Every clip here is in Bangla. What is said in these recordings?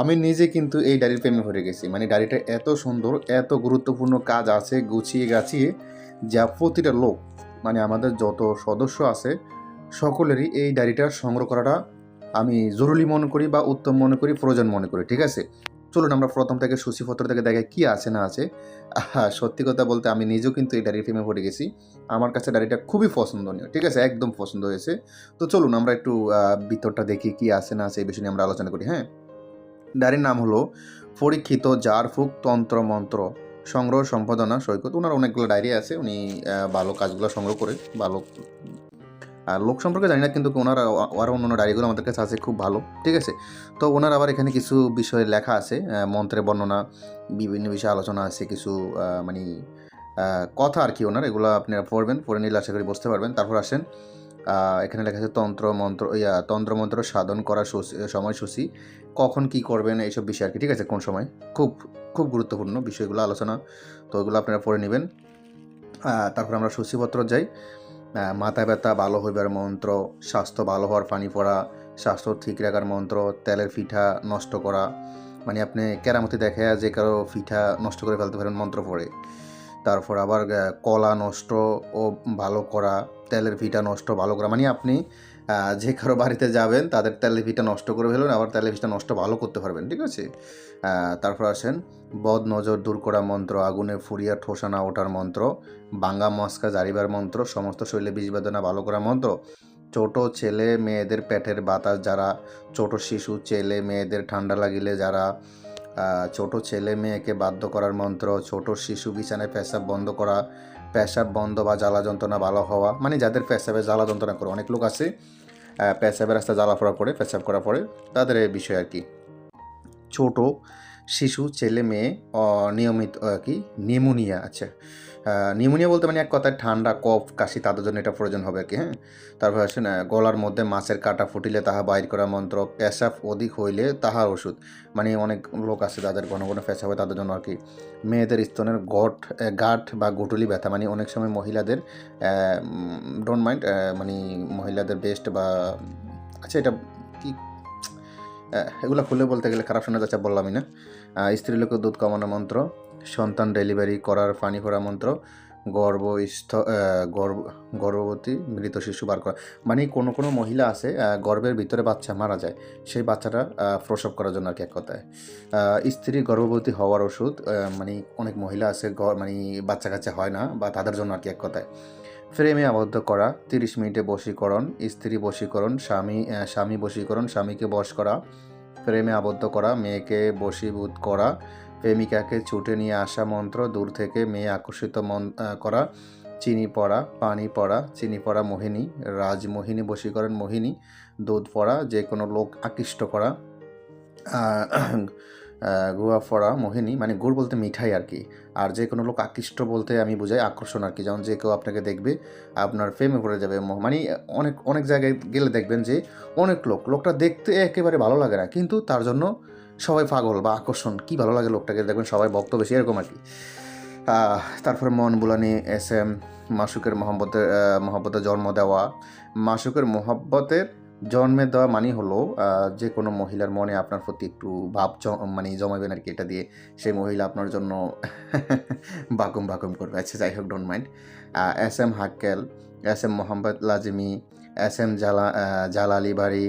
আমি নিজে কিন্তু এই ডায়েরির প্রেমে পড়ে গেছি। মানে ডায়েরিটা এত সুন্দর, এত গুরুত্বপূর্ণ কাজ আছে, গুছিয়ে গাছিয়ে, যা প্রতিটা লোক মানে আমাদের যত সদস্য আছে, সকলেরই এই ডায়েরিটা সংগ্রহ করাটা আমি জরুরি মনে করি বা উত্তম মনে করি, প্রয়োজন মনে করি, ঠিক আছে? চলুন আমরা প্রথম থেকে সূচিপত্র থেকে দেখে কি আছে না আছে। সত্যি কথা বলতে আমি নিজেও কিন্তু এই ডায়েরির প্রেমে পড়ে গেছি। আমার কাছে ডায়েরিটা খুবই পছন্দনীয়, ঠিক আছে? একদম পছন্দ হয়েছে। তো চলুন আমরা একটু ভিতরটা দেখি কি আছে না আছে, এই বিষয় নিয়ে আমরা আলোচনা করি হ্যাঁ? ডায়েরির নাম হলো পরীক্ষিত জারফুক তন্ত্র মন্ত্র। সংগ্রহ সম্পাদনা সৈকত ওনার অনেকগুলো ডায়েরি আছে উনি ভালো কাজগুলো সংগ্রহ করে ভালো আর লোক সম্পর্কে জানি না কিন্তু ওনার আরও অন্যান্য ডায়েরিগুলো আমাদের কাছে আছে খুব ভালো ঠিক আছে? তো ওনার আবার এখানে কিছু বিষয়ে লেখা আছে আহ, মন্ত্রের বর্ণনা বিভিন্ন বিষয়ে আলোচনা আছে কিছু মানে কথা আর কি ওনার এগুলো আপনারা পড়বেন পড়ে নিলে আশা করি বুঝতে পারবেন। তারপর আসেন এখানে লেখা আছে তন্ত্র মন্ত্র ইয়া তন্ত্র মন্ত্র সাধন করার সূচি- সময়সূচি কখন কি করবেন এইসব বিষয় আর কি ঠিক আছে? কোন সময়? খুব খুব গুরুত্বপূর্ণ বিষয়গুলো আলোচনা। তো ওইগুলো আপনারা পড়ে নেবেন। তারপর আমরা সূচিপত্র যাই। মাথা ব্যথা, ভালো হইবার মন্ত্র, স্বাস্থ্য ভালো হওয়ার পানি পড়া, স্বাস্থ্য ঠিক রাখার মন্ত্র, তেলের পিঠা নষ্ট করা। মানে আপনি কেরামতি দেখে যে কারও পিঠা নষ্ট করে ফেলতে পারেন মন্ত্র পড়ে। তারপর আবার কলা নষ্ট ও ভালো করা, তেলের পিঠা নষ্ট ভালো করা। মানে আপনি যে কারও বাড়িতে যাবেন, তাদের পিঠা নষ্ট করে ফেলবেন আবার পিঠা নষ্ট ভালো করতে পারবেন, ঠিক আছে? তারপর আসেন বদ নজর দূর করা মন্ত্র, আগুনে ফুরিয়া ঠোসা না ওঠার মন্ত্র, বাঙ্গা মস্কা জারিবার মন্ত্র, সমস্ত শৈলে বীজ বেদনা ভালো করা মন্ত্র, ছোট ছেলে মেয়েদের পেটের বাতাস যারা, ছোট শিশু ছেলে মেয়েদের ঠান্ডা লাগিলে যারা ছোট ছেলে মেয়েকে বাধ্য করার মন্ত্র, ছোট শিশু বিছানায় পেশাব বন্ধ করা পেশাব বন্ধ বা জ্বালা যন্ত্রণা ভালো হওয়া মানে যাদের পেশাবে জ্বালা যন্ত্রণা করে, অনেক লোক আছে পেশাবের রাস্তা জ্বালা পড়া করে পেশাব করা পরে তাদের বিষয় আর কি। ছোট শিশু, ছেলে, মেয়ে নিয়মিত কি, নিউমোনিয়া আচ্ছা। নিউমোনিয়া বলতে মানে এক কথায় ঠান্ডা, কফ, কাশি, তাদের জন্য এটা প্রয়োজন হবে কি হ্যাঁ? তারপর আসেন না, গলার মধ্যে মাছের কাটা ফুটিলে তাহা বাইর করা মন্ত্র পেশাব অধিক হইলে তাহার ওষুধ। মানে অনেক লোক আছে তাদের ঘন ঘন পেশাব হয় তাদের জন্য আর কি। মেয়েদের স্তনের গট গাঁঠ বা গুটুলি ব্যথা মানে অনেক সময় মহিলাদের ডোন্ট মাইন্ড মানে মহিলাদের বেস্ট বা আচ্ছা এটা কি এগুলো খুলে বলতে গেলে খারাপ শোনা যাচ্ছে, বললামই না। স্ত্রীলোকের দুধ কমানো মন্ত্র, সন্তান ডেলিভারি করার পানি করা মন্ত্র গর্ভস্থ গর্ভ, গর্ভবতী মৃত শিশু বার করা। মানে কোনো কোনো মহিলা আছে গর্ভের ভিতরে বাচ্চা মারা যায়, সেই বাচ্চাটা প্রসব করার জন্য আর কি এক কথায়। স্ত্রী গর্ভবতী হওয়ার ওষুধ মানে অনেক মহিলা আছে মানে বাচ্চা কাচ্চা হয় না, বা তাদের জন্য আর কি এক কথায়। ফ্রেমে আবদ্ধ করা, তিরিশ মিনিটে বশীকরণ, স্ত্রী বশীকরণ, স্বামী স্বামী বশীকরণ, স্বামীকে বশ করা, ফ্রেমে আবদ্ধ করা, মেয়েকে বশীভূত করা, প্রেমিকাকে ছুটে নিয়ে আসা মন্ত্র, দূর থেকে মেয়ে আকর্ষিত মন করা, চিনি পড়া, পানি পড়া, চিনি পড়া মোহিনী, রাজমোহিনী বশীকরণ মোহিনী, দুধ পড়া যে কোনো লোক আকৃষ্ট করা আহ, আহ, গুয়া পড়া মোহিনী মানে গুড় বলতে মিঠাই আর কি। আর যে কোনো লোক আকৃষ্ট বলতে আমি বুঝাই আকর্ষণ আর কি। যেমন যে কেউ আপনাকে দেখবে আপনার প্রেমে পড়ে যাবে। মানে অনেক অনেক জায়গায় গেলে দেখবেন যে অনেক লোক লোকটা দেখতে একেবারে ভালো লাগে না। কিন্তু তার জন্য সবাই পাগল বা আকর্ষণ। কি ভালো লাগে লোকটাকে দেখবেন সবাই ভক্ত বেশি এরকম আর কি। তারপরে মন বুলানি এস এম মাসুকের মহব্বতের আহ, জন্ম দেওয়া। মাসুকের মহব্বতের জন্মে দেওয়া মানে হলো যে কোনো মহিলার মনে আপনার প্রতি একটু ভাব মানে জমাবেন আর কি, এটা দিয়ে সেই মহিলা আপনার জন্য বাকুম বাকুম করবে। আচ্ছা যাই হোক don't mind S M হাক্কেল S M Mohammad Lazmi S M জালা জালালি বাড়ি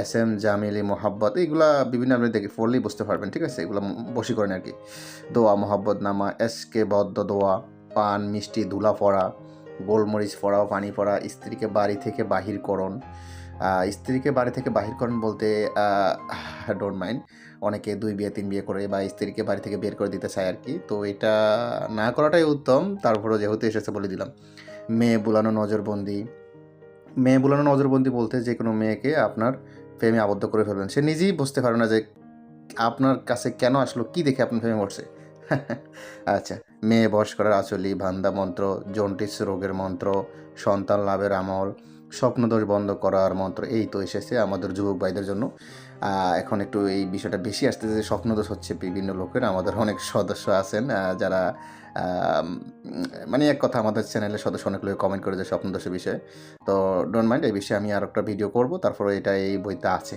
এস এম জামিলি মোহাব্বত, এইগুলা বিভিন্ন আপনি দেখে পড়লেই বুঝতে পারবেন, ঠিক আছে? এগুলো বসি করেন আর কি। দোয়া মোহাব্বত নামা এস কে বদ্ধ দোয়া, পান, মিষ্টি, ধুলা পড়া গোলমরিচ পড়া পানি পড়া স্ত্রীকে বাড়ি থেকে বাহির করণ স্ত্রীকে বাড়ি থেকে বাহির করেন বলতে ডোন্ট মাইন্ড অনেকে দুই বিয়ে, তিন বিয়ে করে বা স্ত্রীকে বাড়ি থেকে বের করে দিতে চায় আর কি। তো এটা না করাটাই উত্তম। তারপরেও যেহেতু এসেছে বলে দিলাম। মেয়ে বুলানো নজরবন্দি। মেয়ে বুলানো নজরবন্দি বলতে যে কোনো মেয়েকে আপনার প্রেমে আবদ্ধ করে ফেলবেন। সে নিজেই বুঝতে পারে না যে আপনার কাছে কেন আসলো, কি দেখে আপনার প্রেমে পড়ছে। আচ্ছা মেয়ে বস করার আচলি ভান্দা মন্ত্র জন্টিস রোগের মন্ত্র, সন্তান লাভের আমল স্বপ্নদোষ বন্ধ করার মন্ত্র এই তো এসেছে আমাদের যুবক ভাইদের জন্য। এখন একটু এই বিষয়টা বেশি আসতেছে যে স্বপ্নদোষ হচ্ছে বিভিন্ন লোকের, আমাদের অনেক সদস্য আছেন যারা মানে এক কথা আমাদের চ্যানেলের সদস্য অনেক লোক কমেন্ট করে যে স্বপ্নদোষের বিষয়ে। তো ডোন্ট মাইন্ড এই বিষয়ে আমি আর একটা ভিডিও করব, তারপরে এটা এই বইতে আছে।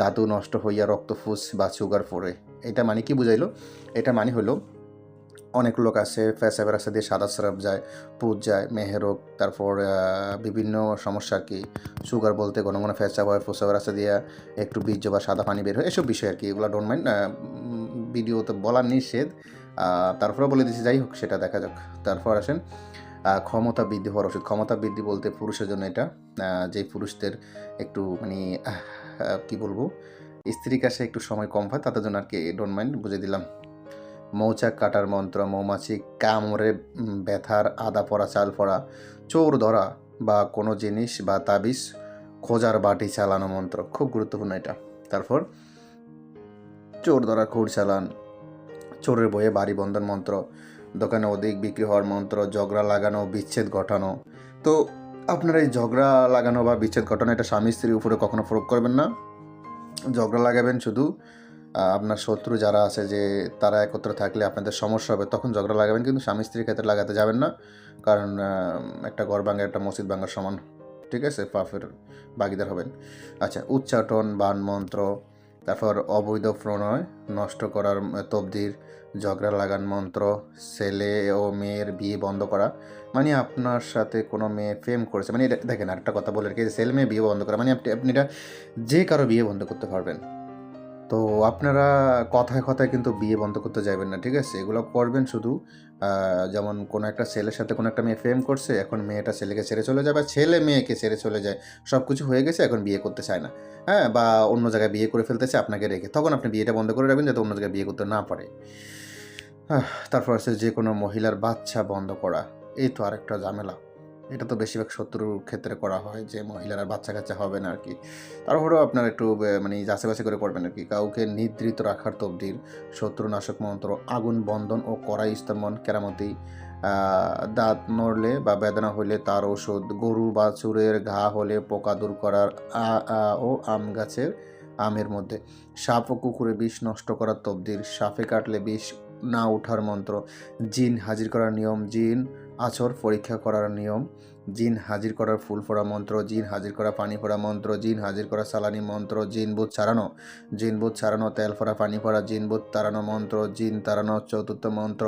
দাঁতু নষ্ট হইয়া রক্তফুস বা সুগার ফোরে এটা মানে কি বুঝাইলো? এটা মানে হলো অনেক লোক আছে, ফ্যাসাবের রাস্তা দিয়ে সাদা স্রাব যায় পুজ যায় মেহেরোগ তারপর বিভিন্ন সমস্যা কি? সুগার বলতে কোনো কোনো ফ্যাসাব হয় প্রসাবের রাস্তা দিয়ে একটু বীর্য বা সাদা পানি বের হয়, এসব বিষয় আর কি, এগুলো ডোন্ট মাইন্ড ভিডিওতে বলা নিষেধ। তারপরে বলে দিচ্ছি যাই হোক, সেটা দেখা যাক। তারপর আসেন ক্ষমতা বৃদ্ধি হওয়ার ওষুধ। ক্ষমতা বৃদ্ধি বলতে পুরুষের জন্য এটা। যে পুরুষদের একটু মানে কি বলব, স্ত্রীর কাছে একটু সময় কম হয়, তাদের জন্য আর কি ডোন্ট মাইন্ড বুঝে দিলাম। মৌচাক কাটার মন্ত্র, মৌমাছি কামড়ে ব্যথার আদা পড়া, চাল পড়া, চোর ধরা বা কোনো জিনিস বা তাবিজ খোঁজার বাটি চালানো মন্ত্র, খুব গুরুত্বপূর্ণ এটা। তারপর, চোর ধরা, খুর চালান, চোরের বইয়ে বাড়ি বন্ধন মন্ত্র, দোকানে অধিক বিক্রি হওয়ার মন্ত্র, ঝগড়া লাগানো, বিচ্ছেদ ঘটানো। তো আপনারা এই ঝগড়া লাগানো বা বিচ্ছেদ ঘটানো এটা স্বামী স্ত্রীর উপরে কখনো প্রয়োগ করবেন না। ঝগড়া লাগাবেন শুধু আপনার শত্রু যারা আছে যে তারা একত্র থাকলে আপনাদের সমস্যা হবে, তখন ঝগড়া লাগাবেন। কিন্তু স্বামী স্ত্রীর ক্ষেত্রে লাগাতে যাবেন না। কারণ একটা ঘর ভাঙা, একটা মসজিদ ভাঙার সমান। ঠিক আছে? পাফের বাগিদার হবেন। আচ্ছা উচ্চাটন, বান মন্ত্র, তারপর অবৈধ প্রণয়, নষ্ট করার তবদির, ঝগড়া লাগান মন্ত্র, ছেলে ও মেয়ের বিয়ে বন্ধ করা। মানে আপনার সাথে কোনো মেয়ে প্রেম করেছে। মানে দেখেন, আরেকটা কথা বলে রেখে ছেলে মেয়ে বিয়ে বন্ধ করা। মানে আপনি আপনি এটা যে কারও বিয়ে বন্ধ করতে পারবেন। তো আপনারা কথায় কথায় কিন্তু বিয়ে বন্ধ করতে যাবেন না, ঠিক আছে? এগুলো করবেন শুধু যেমন কোনো একটা ছেলের সাথে কোনো একটা মেয়ে প্রেম করছে, এখন মেয়েটা ছেলেকে ছেড়ে চলে যায় বা ছেলে মেয়েকে ছেড়ে চলে যায় সব কিছু হয়ে গেছে, এখন বিয়ে করতে চায় না। হ্যাঁ? বা অন্য জায়গায় বিয়ে করে ফেলতেছে আপনাকে রেখে। তখন আপনি বিয়েটা বন্ধ করে রাখবেন যাতে অন্য জায়গায় বিয়ে করতে না পারে। তারপর আছে যে কোনো মহিলার বাচ্চা বন্ধ করা, এই তো আরেকটা ঝামেলা। এটা তো বেশিরভাগ শত্রুর ক্ষেত্রে করা হয় যে মহিলারা বাচ্চা কাচ্চা হবে না আর কি তারপরেও আপনার একটু মানে যাচাই বাছাই করে করবেন আর কি কাউকে নিদ্রিত রাখার তবদির, শত্রুনাশক মন্ত্র, আগুন বন্ধন ও কড়াই স্তম্ভন কেরামতি দাঁত নড়লে বা বেদনা হলে তার ওষুধ গরু বা চুরের ঘা হলে পোকা দূর করার ও আম গাছের আমের মধ্যে। সাপ ও কুকুরে বিষ নষ্ট করার তবদির, সাপে কাটলে বিষ না ওঠার মন্ত্র, জিন হাজির করার নিয়ম, জিন আছর, পরীক্ষা করার নিয়ম, জিন হাজির করার ফুল ফোড়া মন্ত্র, জিন হাজির করা পানি ফোড়া মন্ত্র, জিন হাজির করা সালানি মন্ত্র, জিন বুধ ছাড়ানো, জিন বুধ ছাড়ানো, তেল ফোড়া পানি ফোড়া, জিন বুধ তাড়ানো মন্ত্র, জিন তাড়ানো চতুর্থ মন্ত্র,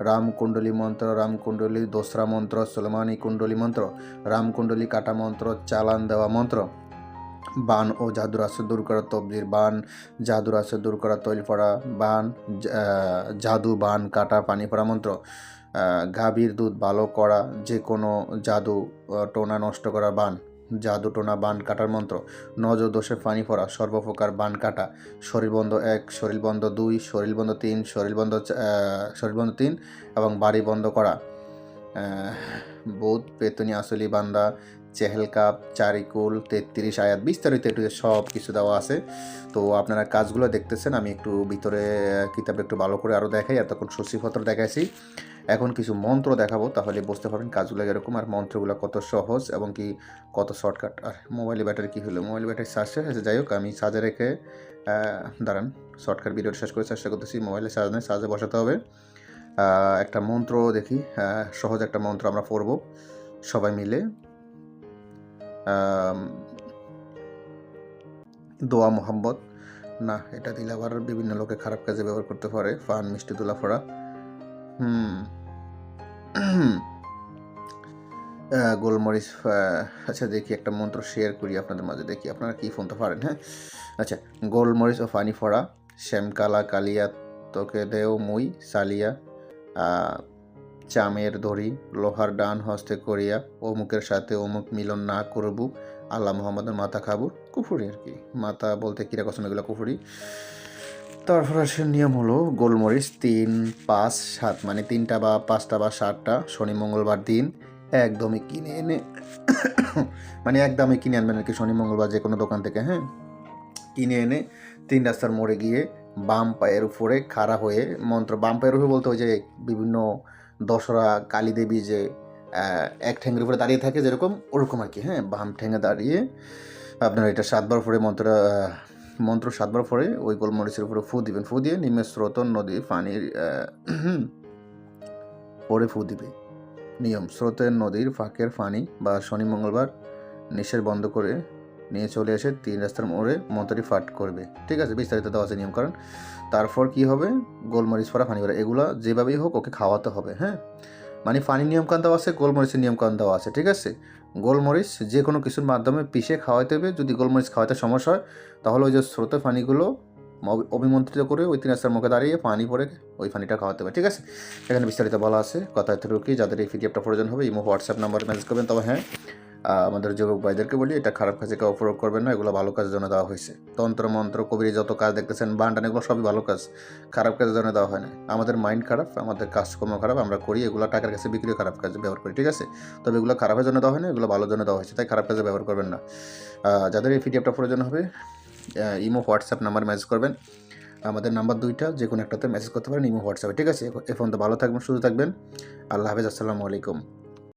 রাম কুণ্ডলী মন্ত্র, রাম কুণ্ডলী দোসরা মন্ত্র, সুলমানি কুণ্ডলী মন্ত্র, রাম কুণ্ডলী কাটা মন্ত্র, চালান দেওয়া মন্ত্র, বান ও জাদুর আসর দূর করা তবজির বান, জাদুর আসর দূর করা তৈল পড়া বান জাদু বান কাটা পানি পড়া মন্ত্র গাভীর দুধ ভালো করা, যে কোনো জাদু টোনা নষ্ট করা বান, জাদু টোনা বান কাটার মন্ত্র নজর দোষে পানি পড়া, সর্বপ্রকার বান কাটা, শরীরবন্ধ এক, শরীরবন্ধ দুই, শরীরবন্ধ তিন, শরীরবন্ধ শরীরবন্ধ তিন এবং বাড়ি বন্ধ করা। বোধ, পেতনি, আসলি, বান্দা চেহেল কাপ চারিকুল, তেত্রিশ আয়াত, বিস্তারিত একটু সব কিছু দেওয়া আছে। তো আপনারা কাজগুলো দেখতেছেন, আমি একটু ভিতরে কিতাবে একটু ভালো করে আরও দেখাই, এতক্ষণ সূচিপত্র দেখাইছি। এখন কিছু মন্ত্র দেখাবো, তাহলে বুঝতে পারবেন কাজগুলো এরকম আর মন্ত্রগুলো কত সহজ এবং কি কত শর্টকাট আর মোবাইলে ব্যাটারি কী হলো? মোবাইল ব্যাটারি চার্জ শেষ আছে? যাই হোক, আমি চার্জে রেখে দাঁড়ান শর্টকাট ভিডিওটা শেষ করে চেষ্টা করতেছি। মোবাইলে চার্জ নেই চার্জে বসাতে হবে। একটা মন্ত্র দেখি সহজ একটা মন্ত্র আমরা পড়ব সবাই মিলে। দোয়া মোহাম্মদ। না, এটা দিলে আবার বিভিন্ন লোকে খারাপ কাজে ব্যবহার করতে পারে। ফান, মিষ্টি তুলা ফোড়া হুম। গোলমরিচ আচ্ছা দেখি একটা মন্ত্র শেয়ার করি আপনাদের মাঝে, দেখি আপনারা কি ফোনতে পারেন হ্যাঁ? আচ্ছা গোলমরিচ ও পানি ফোড়া শ্যামকালা কালিয়া তোকে দেও মুই, সালিয়া চামের ধরি লোহার ডান হস্তে করিয়া অমুকের সাথে অমুক মিলন না করবু, আল্লাহ মোহাম্মদের মাথা খাবু, কুফুরি আর কি। মাথা বলতে কিরা কখন এগুলো কুফুরি? তারপর নিয়ম হলো গোলমরিচ তিন, পাঁচ, সাত মানে তিনটা বা পাঁচটা বা সাতটা শনি, মঙ্গলবার দিন একদমই কিনে এনে মানে একদমই কিনে আনবেন আর কি শনি, মঙ্গলবার যে কোনো দোকান থেকে হ্যাঁ? কিনে এনে তিন রাস্তার মোড়ে গিয়ে বাম পায়ের উপরে খাড়া হয়ে মন্ত্র, বাম পায়ের উপরে বলতে ওই যে বিভিন্ন দশরা, কালী দেবী যে এক ঠ্যাঙের উপরে দাঁড়িয়ে থাকে যেরকম, ওরকম আর কি হ্যাঁ? বাম ঠ্যাঙে দাঁড়িয়ে আপনার এটা সাতবার পরে মন্ত্র মন্ত্র সাতবার পরে ওই গোলমরিচের উপরে ফু দিবেন। ফু দিয়ে নিমের স্রোত নদী পানির পরে ফু দিবে। নিয়ম, স্রোতের নদীর ফাঁকের পানি বা শনি মঙ্গলবার নিঃশ্বাস বন্ধ করে নিয়ে চলে এসে তিন রাস্তার মোড়ে মন্ত্রী ফাট করবে। ঠিক আছে, বিস্তারিত দেওয়া আছে নিয়ম কারণ। তারপর কি হবে? গোলমরিচ ফোড়া ফানি ফোড়া এগুলো যেভাবেই হোক ওকে খাওয়াতে হবে হ্যাঁ? মানে ফানি নিয়মকান দেওয়া আছে, গোলমরিচের নিয়মকান দেওয়া আছে, ঠিক আছে? গোলমরিচ যে কোনো কিছুর মাধ্যমে পিষে খাওয়াইতে হবে। যদি গোলমরিচ খাওয়াতে সমস্যা হয়, তাহলে ওই যে স্রোতে পানিগুলো অভিমন্ত্রিত করে ওই তিন রাস্তার মুখে দাঁড়িয়ে পানি পরে ওই পানিটা খাওয়াতে হবে, ঠিক আছে? এখানে বিস্তারিত বলা আছে, কথা কি যাদের এই পিডিএফটা প্রয়োজন হবে, ইমো, হোয়াটসঅ্যাপ নাম্বারে মেসেজ করবেন। তবে হ্যাঁ আমাদের যুবক ভাইদেরকে বলি, এটা খারাপ কাজে কেউ প্রয়োগ করবেন না, এগুলো ভালো কাজের জন্য দেওয়া হয়েছে। তন্ত্র, মন্ত্র, কবির যত কাজ দেখতেছেন বান্ডান এগুলো সবই ভালো কাজ, খারাপ কাজের জন্য দেওয়া হয় না। আমাদের মাইন্ড খারাপ, আমাদের কাজকর্ম খারাপ, আমরা করি, এগুলো টাকার কাছে বিক্রি খারাপ কাজে ব্যবহার করি, ঠিক আছে? তবে এগুলো খারাপের জন্য দেওয়া হয় না, এগুলো ভালোর জন্য দেওয়া হয়েছে, তাই খারাপ কাজে ব্যবহার করবেন না। যাদের এই পিডিএফটা প্রয়োজন হবে ইমো, হোয়াটসঅ্যাপ নাম্বার মেসেজ করবেন। আমাদের নাম্বার দুইটা যে কোনো একটাতে মেসেজ করতে পারেন, ইমো, হোয়াটসঅ্যাপে, ঠিক আছে? এখন তো ভালো থাকবেন, সুস্থ থাকবেন। আল্লাহ হাফেজ, আসসালামু আলাইকুম।